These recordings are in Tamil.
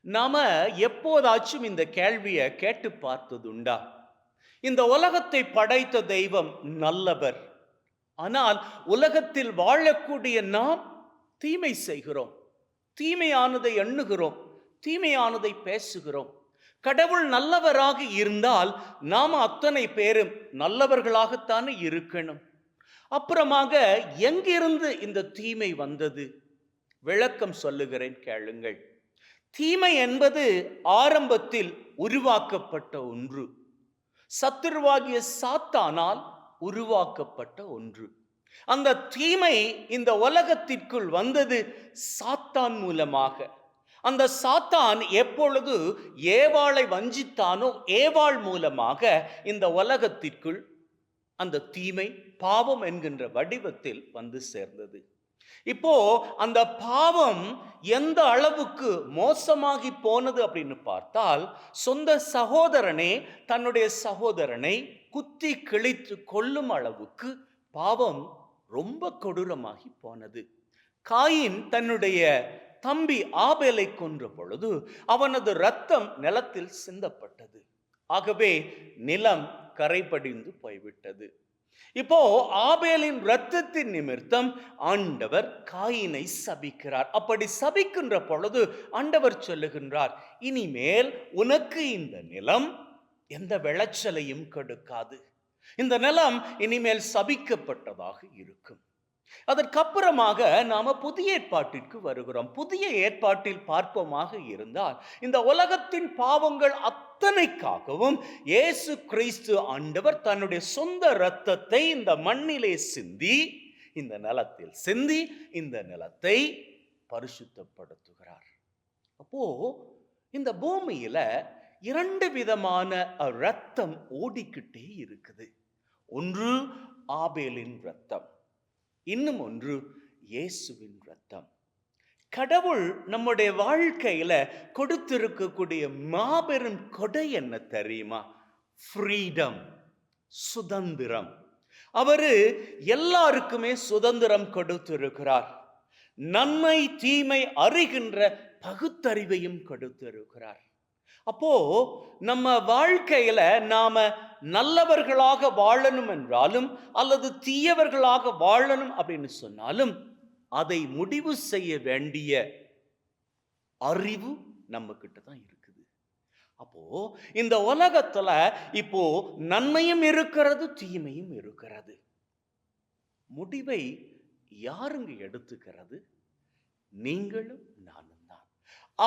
நாம எப்போதாச்சும் இந்த கேள்வியை கேட்டு பார்த்ததுண்டா? இந்த உலகத்தை படைத்த தெய்வம் நல்லவர். ஆனால் உலகத்தில் வாழக்கூடிய நாம் தீமை செய்கிறோம். தீமையானதை எண்ணுகிறோம். தீமையானதை பேசுகிறோம். கடவுள் நல்லவராக இருந்தால் நாம் அத்தனை பேரும் நல்லவர்களாகத்தானே இருக்கணும். அப்புறமாக எங்கிருந்து இந்த தீமை வந்தது? விளக்கம் சொல்லுகிறேன் கேளுங்கள். தீமை என்பது ஆரம்பத்தில் உருவாக்கப்பட்ட ஒன்று. சத்துருவாகிய சாத்தானால் உருவாக்கப்பட்ட ஒன்று. அந்த தீமை இந்த உலகத்திற்குள் வந்தது சாத்தான் மூலமாக. அந்த சாத்தான் எப்பொழுது ஏவாளை வஞ்சித்தானோ ஏவாள் மூலமாக இந்த உலகத்திற்குள் அந்த தீமை பாவம் என்கின்ற வடிவத்தில் வந்து சேர்ந்தது. இப்போ அந்த பாவம் எந்த அளவுக்கு மோசமாகி போனது அப்படின்னு பார்த்தால் சொந்த சகோதரனே தன்னுடைய சகோதரனை குத்தி கிழித்து கொள்ளும் அளவுக்கு பாவம் ரொம்ப கொடூரமாகி போனது. காயின் தன்னுடைய தம்பி ஆபேலை கொன்ற பொழுது அவனது ரத்தம் நிலத்தில் சிந்தப்பட்டது. ஆகவே நிலம் கரைபடிந்து போய்விட்டது. இப்போ ஆபேலின் ரத்தத்தின் நிமித்தம் ஆண்டவர் காயினை சபிக்கிறார். அப்படி சபிக்கின்ற பொழுது ஆண்டவர் சொல்லுகின்றார் இனிமேல் உனக்கு இந்த நிலம் எந்த விளைச்சலையும் கெடுக்காது. இந்த நிலம் இனிமேல் சபிக்கப்பட்டதாக இருக்கும். அதற்கப்புறமாக நாம புதிய ஏற்பாட்டிற்கு வருகிறோம். புதிய ஏற்பாட்டில் பார்ப்போமாக இருந்தால் இந்த உலகத்தின் பாவங்கள் அத்தனைக்காகவும் இயேசு கிறிஸ்து ஆண்டவர் தன்னுடைய சொந்த இரத்தத்தை இந்த மண்ணிலே சிந்தி இந்த நிலத்தில் சிந்தி இந்த நிலத்தை பரிசுத்தப்படுத்துகிறார். அப்போ இந்த பூமியில இரண்டு விதமான ரத்தம் ஓடிக்கிட்டே இருக்குது. ஒன்று ஆபேலின் ரத்தம் இன்னும் ஒன்று இயேசுவின் ரத்தம் கடவுள் நம்முடைய வாழ்க்கையில கொடுத்திருக்கக்கூடிய மாபெரும் கொடை என்ன தெரியுமா? ஃப்ரீடம் சுதந்திரம். அவரு எல்லாருக்குமே சுதந்திரம் கொடுத்திருக்கிறார். நன்மை தீமை அறிகின்ற பகுத்தறிவையும் கொடுத்திருக்கிறார். அப்போ நம்ம வாழ்க்கையில நாம நல்லவர்களாக வாழணும் என்றாலும் அல்லது தீயவர்களாக வாழணும் அப்படின்னு சொன்னாலும் அதை முடிவு செய்ய வேண்டிய அறிவு நம்ம கிட்ட தான் இருக்குது. அப்போ இந்த உலகத்துல இப்போ நன்மையும் இருக்கிறது தீமையும் இருக்கிறது. முடிவை யாருங்க எடுத்துக்கிறது? நீங்களும் நானும்.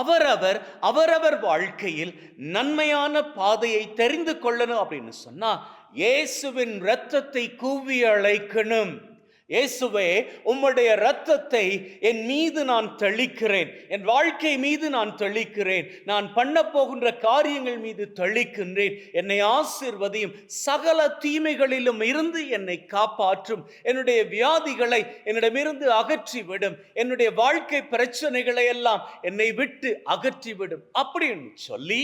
அவரவர் அவரவர் வாழ்க்கையில் நன்மையான பாதையை தெரிந்து கொள்ளணும் அப்படின்னு சொன்னா இயேசுவின் இரத்தத்தை கூவி அழைக்கணும். இயேசுவே உம்முடைய இரத்தத்தை என் மீது நான் தெளிக்கிறேன். என் வாழ்க்கை மீது நான் தெளிக்கிறேன். நான் பண்ண போகின்ற காரியங்கள் மீது தெளிக்கின்றேன். என்னை ஆசிர்வதியும் சகல தீமைகளிலும் இருந்து என்னை காப்பாற்றும். என்னுடைய வியாதிகளை என்னிடமிருந்து அகற்றிவிடும். என்னுடைய வாழ்க்கை பிரச்சனைகளை எல்லாம் என்னை விட்டு அகற்றிவிடும். அப்படின்னு சொல்லி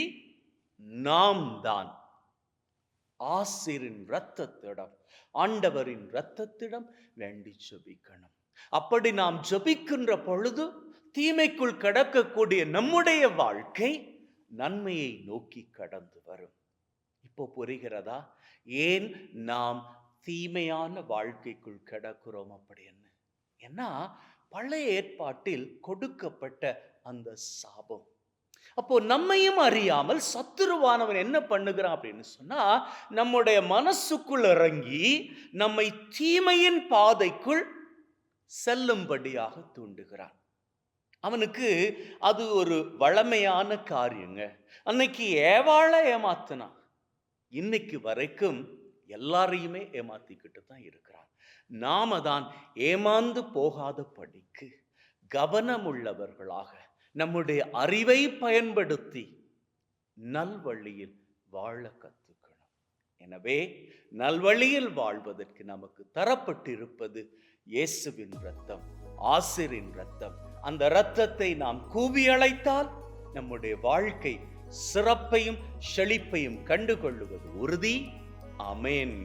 நாம் தான் ஆசிரின் இரத்தத்திடம் ஆண்டவரின் இரத்தத்திடம் வேண்டி ஜபிக்கணும். அப்படி நாம் ஜபிக்கின்ற பொழுது தீமைக்குள் கடக்கக்கூடிய நம்முடைய வாழ்க்கை நன்மையை நோக்கி கடந்து வரும். இப்போ புரிகிறதா? ஏன் நாம் தீமையான வாழ்க்கைக்குள் கிடக்கிறோம் அப்படின்னு ஏன்னா பழைய ஏற்பாட்டில் கொடுக்கப்பட்ட அந்த சாபம். அப்போ நம்மையும் அறியாமல் சத்துருவானவன் என்ன பண்ணுகிறான் அப்படின்னு சொன்னா நம்முடைய மனசுக்குள் இறங்கி நம்மை தீமையின் பாதைக்குள் செல்லும்படியாக தூண்டுகிறான். அவனுக்கு அது ஒரு வளமையான காரியங்க. அன்னைக்கு ஏவாழ ஏமாத்தினான். இன்னைக்கு வரைக்கும் எல்லாரையுமே ஏமாத்திக்கிட்டு தான் இருக்கிறான். நாம தான் ஏமாந்து போகாத படிக்கு கவனமுள்ளவர்களாக நம்முடைய அறிவை பயன்படுத்தி நல்வழியில் வாழ கற்றுக்கணும் எனவே நல்வழியில் வாழ்வதற்கு நமக்கு தரப்பட்டிருப்பது இயேசுவின் ரத்தம் ஆசிரின் ரத்தம் அந்த இரத்தத்தை நாம் கூவி அழைத்தால் நம்முடைய வாழ்க்கை சிறப்பையும் செழிப்பையும் கண்டுகொள்ளுவது உறுதி. அமேன்